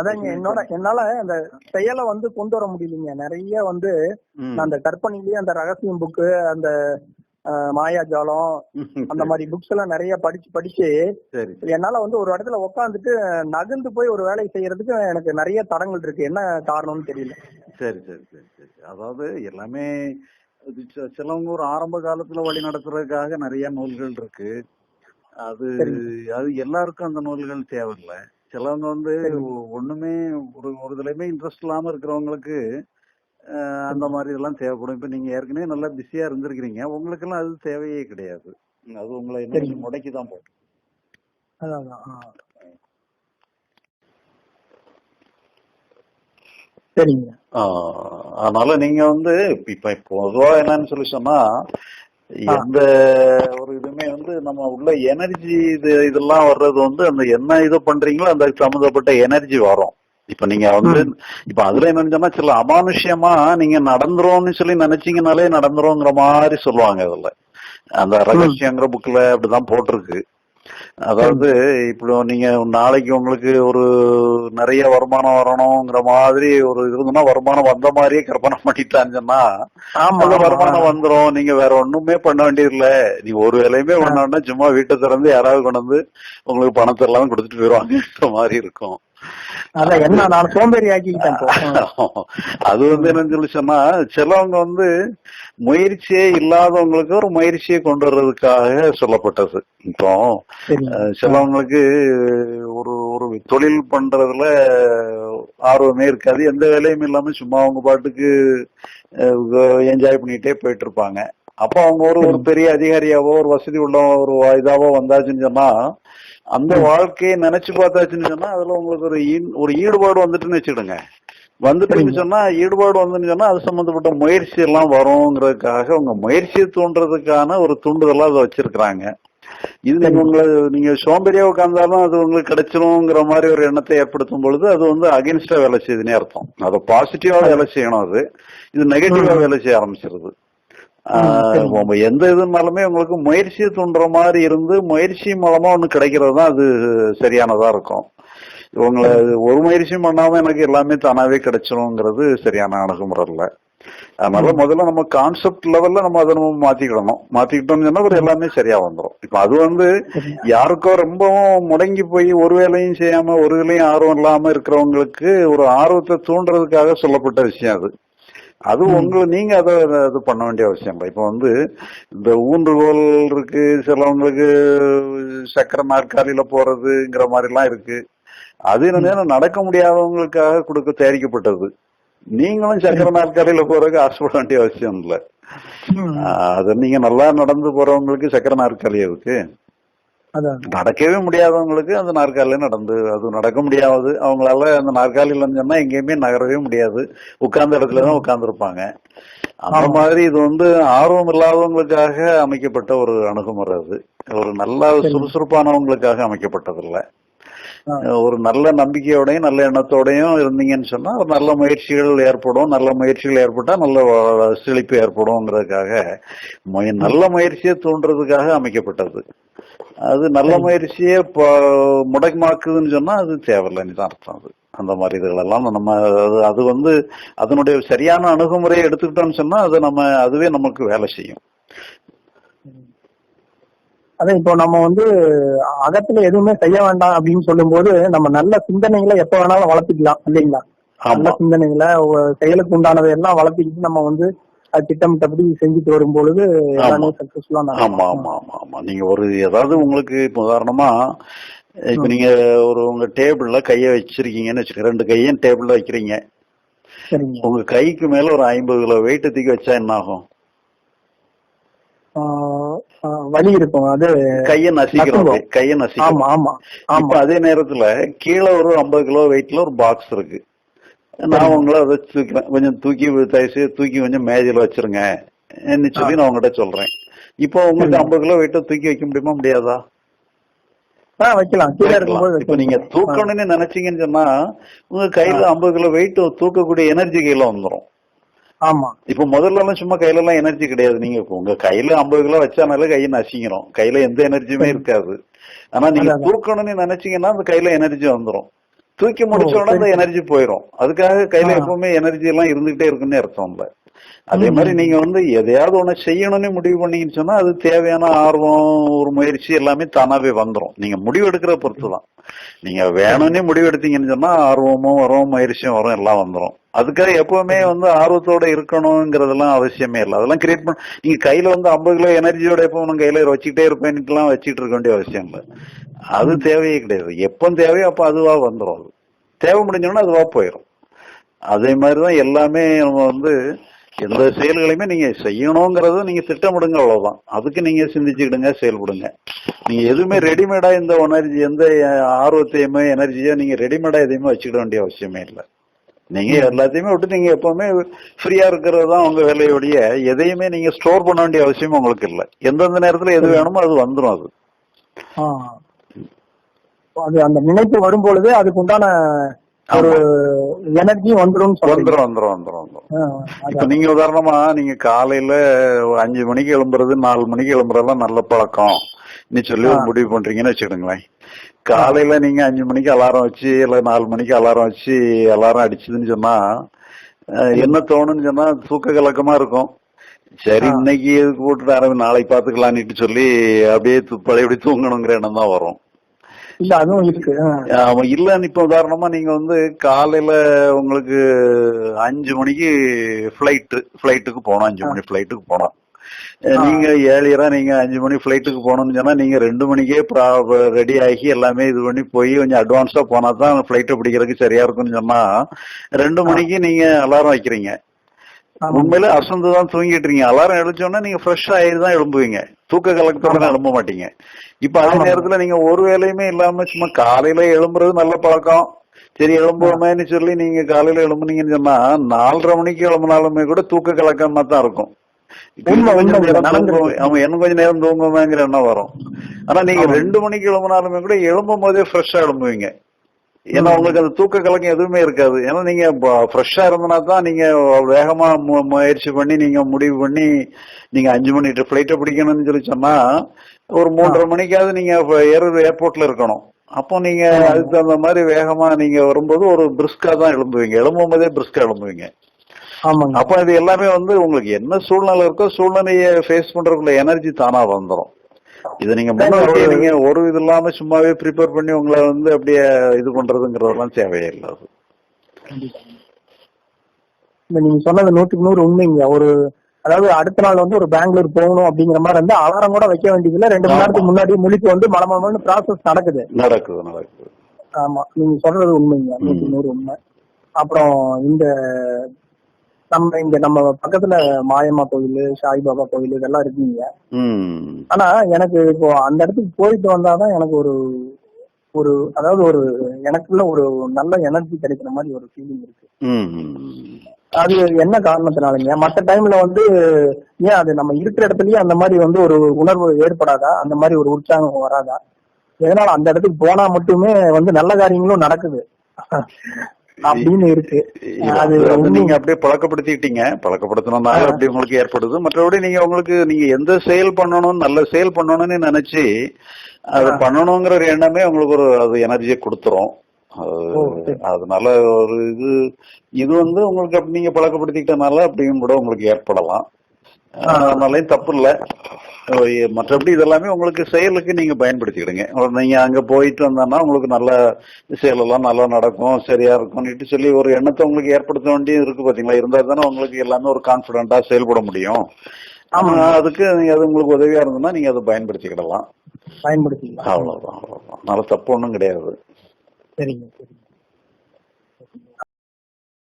அதாங்க என்னோட என்னால அந்த செயலை வந்து கொண்டு வர முடியலைங்க. நிறைய வந்து அந்த கற்பனையிலேயே அந்த ரகசியம் புக்கு அந்த மாயாஜாலம் அந்த மாதிரி புக்ஸ் எல்லாம் நிறைய படிச்சு படிச்சு என்னால வந்து ஒரு இடத்துல உட்காந்துட்டு நகர்ந்து போய் ஒரு வேலையை செய்யறதுக்கு எனக்கு நிறைய தடங்கள் இருக்கு. என்ன காரணம்னு தெரியல. சரி சரி சரி சரி. அதாவது எல்லாமே சிலவங்க ஒரு ஆரம்ப காலத்துல வழி நடத்துறதுக்காக நிறைய நூல்கள் இருக்கு. அது. அது எல்லாருக்கும் அந்த நூல்கள் தேவையில்லை. சிலவங்க வந்து. ஒண்ணுமே ஒரு ஒரு இதுலயுமே இன்ட்ரெஸ்ட் இல்லாம இருக்கிறவங்களுக்கு அந்த மாதிரி இதெல்லாம் தேவைப்படும் இப்ப நீங்க ஏற்கனவே நல்லா பிஸியா இருந்திருக்கிறீங்க உங்களுக்கு எல்லாம் அது தேவையே கிடையாது அது உங்களை என்ன. முடக்கி தான் ஆ. சரிங்க அதனால நீங்க வந்து இப்ப பொதுவா என்னன்னு சொல்லி சொன்னா. எந்த ஒரு இதுமே வந்து நம்ம உள்ள எனர்ஜி இது இதெல்லாம் வர்றது வந்து அந்த என்ன இது பண்றீங்களோ அந்த சம்மந்தப்பட்ட எனர்ஜி வரும். இப்ப நீங்க வந்து இப்ப அதுல என்னன்னு சில அமானுஷ்யமா நீங்க நடந்துரும்னு சொல்லி நினைச்சீங்கனாலே நடந்துருங்கிற மாதிரி சொல்லுவாங்க அதுல அந்த ரகசியங்கிற புக்ல அப்படிதான் போட்டிருக்கு. அதாவது இப்போ நீங்க நாளைக்கு உங்களுக்கு ஒரு நிறைய வருமானம் வரணுங்கிற மாதிரி ஒரு இருந்ததுன்னா வருமானம் வந்த மாதிரியே கற்பனை பண்ணிட்டான்னு சொன்னா. வருமானம் வந்துரும். நீங்க வேற ஒண்ணுமே பண்ண வேண்டியது இல்ல நீ ஒரு வேலையுமே பண்ண வேண்டாம். சும்மா வீட்டை திறந்து யாராவது கொண்டு வந்து உங்களுக்கு பணத்தை எல்லாம் கொடுத்துட்டு போயிருவாங்க மாதிரி இருக்கும். அதான் என்ன நான் சோம்பேறி ஆக்கிக்கிட்டேன். அது வந்து என்னன்னு சொல்லி சொன்னா சிலவங்க வந்து முயற்சியே இல்லாதவங்களுக்கு ஒரு முயற்சியை கொண்டு வர்றதுக்காக சொல்லப்பட்டது. இப்போ சிலவங்களுக்கு ஒரு ஒரு தொழில் பண்றதுல ஆர்வமே இருக்காது. எந்த வேலையும் இல்லாம சும்மா அவங்க பாட்டுக்கு என்ஜாய் பண்ணிட்டே போயிட்டு இருப்பாங்க. அப்ப அவங்க ஒரு ஒரு பெரிய அதிகாரியாவோ ஒரு வசதி உள்ள ஒரு இதாவோ வந்தாச்சுன்னு சொன்னா அந்த வாழ்க்கையை நினைச்சு பார்த்தாச்சுன்னு சொன்னா அதுல உங்களுக்கு ஒரு ஒரு ஈடுபாடு வந்துட்டுன்னு வச்சுடுங்க வந்துட்டுன்னு சொன்னா ஈடுபாடு வந்துன்னு சொன்னா அது சம்பந்தப்பட்ட முயற்சி எல்லாம் வருங்கிறதுக்காக உங்க முயற்சியை தூண்டுறதுக்கான ஒரு தூண்டுதலா அதை வச்சிருக்கிறாங்க. இது நீங்க உங்களை நீங்க சோம்பேறியா உட்கார்ந்தாலும் அது உங்களுக்கு கிடைச்சிருங்கிற மாதிரி ஒரு எண்ணத்தை ஏற்படுத்தும் பொழுது அது வந்து அகைன்ஸ்டா வேலை செய்யுதுன்னே அர்த்தம். அது பாசிட்டிவா வேலை செய்யணும் அது. இது நெகட்டிவா வேலை செய்ய ஆரம்பிச்சிருது. எந்த இதுனாலுமே உங்களுக்கு முயற்சியை தூண்டுற மாதிரி இருந்து முயற்சி மூலமா ஒண்ணு கிடைக்கிறது தான் அது சரியானதா இருக்கும். உங்களை ஒரு முயற்சியும் பண்ணாம எனக்கு எல்லாமே தானாவே கிடைச்சிருங்கிறது சரியான அணுகுமுறை இல்ல. அதனால முதல்ல நம்ம கான்செப்ட் லெவல்ல நம்ம அதை நம்ம மாத்திக்கிடணும். மாத்திக்கிட்டோம்னு சொன்னா எல்லாமே சரியா வந்துரும். இப்ப அது வந்து யாருக்கோ ரொம்பவும் முடங்கி போய் ஒரு வேலையும் செய்யாம ஒரு வேலையும் ஆர்வம் இல்லாம இருக்கிறவங்களுக்கு ஒரு ஆர்வத்தை தூண்டுறதுக்காக சொல்லப்பட்ட விஷயம் அது. அது உங்களை நீங்க அதை அது பண்ண வேண்டிய அவசியம் இல்லை. இப்ப வந்து இந்த ஊன்றுகோல் இருக்கு சிலவங்களுக்கு சக்கர நாற்காலியில போறதுங்கிற மாதிரி எல்லாம் இருக்கு. அது என்ன நடக்க முடியாதவங்களுக்காக கொடுக்க தயாரிக்கப்பட்டது. நீங்களும் சக்கர நாற்காலியில போறதுக்கு ஆசைப்பட வேண்டிய அவசியம் இல்ல. அது நீங்க நல்லா நடந்து போறவங்களுக்கு சக்கர நாற்காலி இருக்கு. நடக்கவே முடியாதவங்களுக்கு அந்த நாற்காலியில நடந்து அது நடக்க முடியாது. அவங்களால அந்த நாற்காலியில சொன்னா எங்கேயுமே நகரவே முடியாது. உட்கார்ந்த இடத்துல தான் உட்கார்ந்துருப்பாங்க. அந்த மாதிரி இது வந்து ஆர்வம் இல்லாதவங்களுக்காக அமைக்கப்பட்ட ஒரு அணுகுமுறை அது. ஒரு நல்ல சுறுசுறுப்பானவங்களுக்காக அமைக்கப்பட்டது இல்ல ஆ. ஒரு நல்ல நம்பிக்கையோடையும் நல்ல எண்ணத்தோடையும் இருந்தீங்கன்னு சொன்னா ஒரு நல்ல முயற்சிகள் ஏற்படும். நல்ல முயற்சிகள் ஏற்பட்டா நல்ல செழிப்பு ஏற்படும்ங்கிறதுக்காக நல்ல முயற்சியை தூண்டுறதுக்காக அமைக்கப்பட்டது. அது நல்ல முயற்சியே இப்போ முடக்கமாக்குதுன்னு சொன்னா அது தேவையில்லைன்னு தான் அர்த்தம் அது. அந்த மாதிரி இதுகளெல்லாம் நம்ம அது அது வந்து அதனுடைய சரியான அணுகுமுறையை எடுத்துக்கிட்டோம்னு சொன்னா அது நம்ம அதுவே நமக்கு வேலை செய்யும். அதான் இப்போ நம்ம வந்து அகத்துல எதுவுமே செய்ய வேண்டாம் அப்படின்னு சொல்லும்போது நம்ம நல்ல சிந்தனைகளை எப்ப வேணாலும் வளர்த்துக்கலாம் இல்லைங்களா? நல்ல சிந்தனைகளை செயலுக்கு உண்டானதை எல்லாம் வளர்த்துக்கிட்டு நம்ம வந்து அது திட்டமிட்டபடி செஞ்சுட்டு வரும் பொழுது எல்லாமே சக்சஸ்ஃபுல்லா ஆமா ஆமா ஆமா ஆமா. நீங்க ஒரு ஏதாவது உங்களுக்கு இப்ப உதாரணமா இப்ப நீங்க ஒரு உங்க டேபிள்ல கைய வச்சிருக்கீங்கன்னு வச்சுக்க ரெண்டு கையும் டேபிள்ல வைக்கிறீங்க. உங்க கைக்கு மேல ஒரு ஐம்பது கிலோ வெயிட் தூக்கி வச்சா என்ன ஆகும்? வலி இருக்கும். அது கைய நசிக்கிறோம். கைய நசிக்கிறோம் ஆமா ஆமா இப்ப ஆமா அதே நேரத்துல கீழே ஒரு ஐம்பது கிலோ வெயிட்ல ஒரு பாக்ஸ் இருக்கு. நான் உங்களை அதை தூக்கிறேன் கொஞ்சம் தூக்கி தயவுசெய்து தூக்கி கொஞ்சம் மேஜையில வச்சிருங்க. என்ன சொல்லி நான் உங்ககிட்ட சொல்றேன். இப்போ உங்களுக்கு ஐம்பது கிலோ வெயிட்ட தூக்கி வைக்க முடியுமா? முடியாதா? வைக்கலாம். இப்ப நீங்க. தூக்கணும்னு நினைச்சீங்கன்னு சொன்னா உங்க கையில ஐம்பது கிலோ வெயிட் தூக்கக்கூடிய எனர்ஜி கையில வந்துரும். ஆமா. இப்ப முதல்ல எல்லாம் சும்மா கையில எல்லாம் எனர்ஜி கிடையாது. நீங்க உங்க கையில ஐம்பது கிலோ வச்சானால கையை நசிக்கிறோம் கையில எந்த எனர்ஜியுமே இருக்காது. ஆனா நீங்க. தூக்கணும்னு நினைச்சீங்கன்னா அந்த கையில எனர்ஜி வந்துரும். தூக்கி முடிச்ச உடனே அந்த. எனர்ஜி போயிடும் அதுக்காக கையில. எப்பவுமே எனர்ஜி எல்லாம் இருந்துகிட்டே இருக்குன்னு அர்த்தம் இல்ல அதே. மாதிரி நீங்க வந்து எதையாவது ஒண்ணு செய்யணும்னு முடிவு பண்ணீங்கன்னு சொன்னா அது தேவையான ஆர்வம் ஒரு முயற்சி எல்லாமே தானாவே வந்துரும். நீங்க முடிவு எடுக்கிற பொறுத்து தான் நீங்க வேணும்னே முடிவு எடுத்தீங்கன்னு சொன்னா ஆர்வமும் வரும் முயற்சியும் வரும் எல்லாம் வந்துரும். அதுக்காக எப்பவுமே வந்து ஆர்வத்தோட இருக்கணுங்கிறதெல்லாம் அவசியமே இல்லை. அதெல்லாம் கிரியேட் பண்ண நீங்க கையில வந்து ஐம்பது கிலோ எனர்ஜியோட எப்போ நான் கையில வச்சுக்கிட்டே இருப்பேன்னுட்டுலாம் வச்சுட்டு இருக்க வேண்டிய அவசியம் இல்லை. அது தேவையே கிடையாது. எப்போ தேவையோ அப்போ அதுவா வந்துரும். அது. தேவை முடிஞ்சோன்னா அதுவா போயிடும் அதே மாதிரிதான் எல்லாமே நம்ம வந்து எந்த செயல்களையுமே நீங்க செய்யணுங்கிறத நீங்க திட்டமிடுங்க அவ்வளவுதான். அதுக்கு நீங்க சிந்திச்சுக்கிடுங்க செயல்படுங்க. நீங்க எதுவுமே ரெடிமேடா இந்த எனர்ஜி எந்த ஆர்வத்தையுமே எனர்ஜியோ நீங்க ரெடிமேடா எதையுமே வச்சுக்கிட வேண்டிய அவசியமே இல்லை. நீங்க எல்லாத்தையுமே விட்டு நீங்க எப்பவுமே ஃப்ரீயா இருக்கிறது தான் உங்க வேலையோடைய எதையுமே நீங்க ஸ்டோர் பண்ண வேண்டிய அவசியம் உங்களுக்கு இல்லை. எந்தெந்த நேரத்துல எது வேணுமோ அது வந்துடும் அது. அது அந்த நினைப்பு வரும் பொழுது அதுக்கு உண்டான ஒரு எனர்ஜியும் வந்துடும் வந்துடும் வந்துடும் வந்துடும் இப்ப நீங்க உதாரணமா நீங்க காலையில ஒரு அஞ்சு மணிக்கு எழும்புறது நாலு மணிக்கு எழும்புறதெல்லாம் நல்ல பழக்கம். நீ சொல்லி ஒரு. முடிவு பண்றீங்கன்னு வச்சுக்கிடுங்களேன். காலையில நீங்க அஞ்சு மணிக்கு அலாரம் வச்சு இல்ல நாலு மணிக்கு அலாரம் வச்சு அலாரம் அடிச்சதுன்னு சொன்னா என்ன தோணுன்னு சொன்னா தூக்க கலக்கமா இருக்கும். சரி. இன்னைக்கு எதுக்கு போட்டுட்டு ஆரம்பி நாளைக்கு பாத்துக்கலான்னுட்டு சொல்லி அப்படியே பழையபடி தூங்கணுங்கிற எண்ணம் தான் வரும். இல்ல அதுவும் இருக்கு. ஆமா இல்லன்னு இப்ப உதாரணமா நீங்க வந்து காலையில உங்களுக்கு அஞ்சு மணிக்கு ஃபிளைட் ஃபிளைட்டுக்கு போனோம் அஞ்சு மணி ஃபிளைட்டுக்கு போனோம். நீங்க ஏழியரா நீங்க அஞ்சு மணி ஃபிளைட்டுக்கு போகணும்னு சொன்னா நீங்க ரெண்டு மணிக்கே ரெடி ஆகி எல்லாமே இது பண்ணி போய் கொஞ்சம் அட்வான்ஸா போனா தான் ஃபிளைட்டை பிடிக்கிறதுக்கு சரியா இருக்கும்னு சொன்னா ரெண்டு மணிக்கு நீங்க அலாரம் வைக்கிறீங்க. உண்மையில அசந்து தான் தூங்கிட்டு இருக்கீங்க. அலாரம் எழுச்சோன்னா நீங்க ஃப்ரெஷ் ஆயிட்டு தான் எழும்புவீங்க. தூக்க கலக்கத்தோட. எழும்ப மாட்டீங்க. இப்ப அதே ஆமா. நேரத்துல நீங்க ஒரு வேலையுமே இல்லாம சும்மா காலையில எழும்புறது நல்ல பழக்கம். சரி எழும்புவோமேன்னு சொல்லி நீங்க காலையில எழும்புனீங்கன்னு சொன்னா நாலரை மணிக்கு எழும்பினாலுமே கூட தூக்க கலக்கமா தான் இருக்கும். இன்னும் கொஞ்சம் உண்மை, நேரம் தூங்குவோமேங்கிற எண்ணம் வரும். ஆனா நீங்க. ரெண்டு மணிக்கு எழும்பினாலுமே கூட எழும்பும் போதே ஃப்ரெஷ்ஷா எழும்புவீங்க. ஏன்னா. உங்களுக்கு அந்த தூக்க கலக்கம் எதுவுமே இருக்காது. ஏன்னா நீங்க ஃப்ரெஷ்ஷா இருந்தனா தான் நீங்க வேகமா முயற்சி பண்ணி நீங்க முடிவு பண்ணி நீங்க அஞ்சு மணி ஃபிளைட்டை பிடிக்கணும்னு சொல்லி சொன்னா ஒரு மூன்றரை மணிக்காவது நீங்க ஏர் ஏர்போர்ட்ல இருக்கணும். அப்போ நீங்க. அதுக்கு தகுந்த மாதிரி வேகமா நீங்க வரும்போது ஒரு பிரிஸ்கா தான் எழும்புவீங்க. எழும்பும் போதே பிரிஸ்கா எழும்புவீங்க. ஆமாங்க. அப்ப இது எல்லாமே வந்து உங்களுக்கு என்ன சூழ்நிலை இருக்கோ சூழ்நிலையை ஃபேஸ் பண்றதுக்குள்ள எனர்ஜி தானா வந்துரும். இதை நீங்க முன்னாடியே நீங்க ஒரு இது இல்லாம சும்மாவே ப்ரிப்பேர் பண்ணி உங்களை வந்து அப்படியே இது பண்றதுங்கிறதெல்லாம் தேவையே இல்லை அது. நீங்க சொன்னது நூத்துக்கு நூறு உண்மைங்க. ஒரு அதாவது அடுத்த நாள் வந்து ஒரு பெங்களூர் போகணும் அப்படிங்கிற மாதிரி இருந்தா அலாரம் கூட வைக்க வேண்டியதில்ல. ரெண்டு மணி. நேரத்துக்கு முன்னாடி முழிப்பு வந்து மலமலன்னு ப்ராசஸ் நடக்குது. நடக்குது நடக்குது. ஆமா. நீங்க சொல்றது உண்மைங்க. நூறு உண்மை. அப்புறம் இந்த நம்ம இங்க நம்ம பக்கத்துல மாயம்மா கோயில் சாய்பாபா கோயில் இதெல்லாம் இருக்குங்க. ஆனா எனக்கு இப்போ அந்த இடத்துக்கு போயிட்டு வந்தாதான் எனக்கு ஒரு ஒரு அதாவது ஒரு எனக்குள்ள ஒரு நல்ல எனர்ஜி கிடைக்கிற மாதிரி ஒரு ஃபீலிங் இருக்கு. அது என்ன காரணத்தினாலங்க? மத்த டைம்ல வந்து ஏன் அது நம்ம இருக்கிற இடத்துலயே அந்த மாதிரி வந்து ஒரு உணர்வு ஏற்படாதா? அந்த மாதிரி ஒரு உற்சாகம் வராதா? எதனால அந்த இடத்துக்கு போனா மட்டுமே வந்து நல்ல காரியங்களும் நடக்குது. அப்படின்னு இருக்கு அது. நீங்க அப்படியே பழக்கப்படுத்திக்கிட்டீங்க பழக்கப்படுத்தினால ஆ. அப்படி உங்களுக்கு ஏற்படுது மற்றபடி நீங்க உங்களுக்கு நீங்க எந்த செயல் பண்ணணும் நல்ல செயல் பண்ணணும்னு நினைச்சு அதை. பண்ணணுங்கிற ஒரு எண்ணமே உங்களுக்கு ஒரு அது எனர்ஜியை கொடுத்துரும். அதனால ஒரு இது இது வந்து உங்களுக்கு அப்படி நீங்க பழக்கப்படுத்திக்கிட்டனால அப்படியும் கூட உங்களுக்கு ஏற்படலாம். அதனாலயும் தப்பு இல்ல. மற்றபடி இதெல்லாமே உங்களுக்கு செயலுக்கு நீங்க பயன்படுத்திக்கிடுங்க. நீங்க அங்க போயிட்டு வந்தோம்னா உங்களுக்கு நல்ல செயலெல்லாம் நல்லா நடக்கும் சரியா இருக்கும்னுட்டு சொல்லி ஒரு எண்ணத்தை உங்களுக்கு ஏற்படுத்த வேண்டியது இருக்கு பாத்தீங்களா? இருந்தா தானே உங்களுக்கு எல்லாமே ஒரு கான்பிடண்டா செயல்பட முடியும். ஆமா. அதுக்கு நீங்க அது உங்களுக்கு உதவியா இருந்ததுன்னா நீங்க அதை பயன்படுத்திக்கிடலாம். பயன்படுத்திக்கலாம். அவ்வளவுதான் அவ்வளவுதான். அதனால தப்பு ஒண்ணும் கிடையாது. சரிங்க சரிங்க.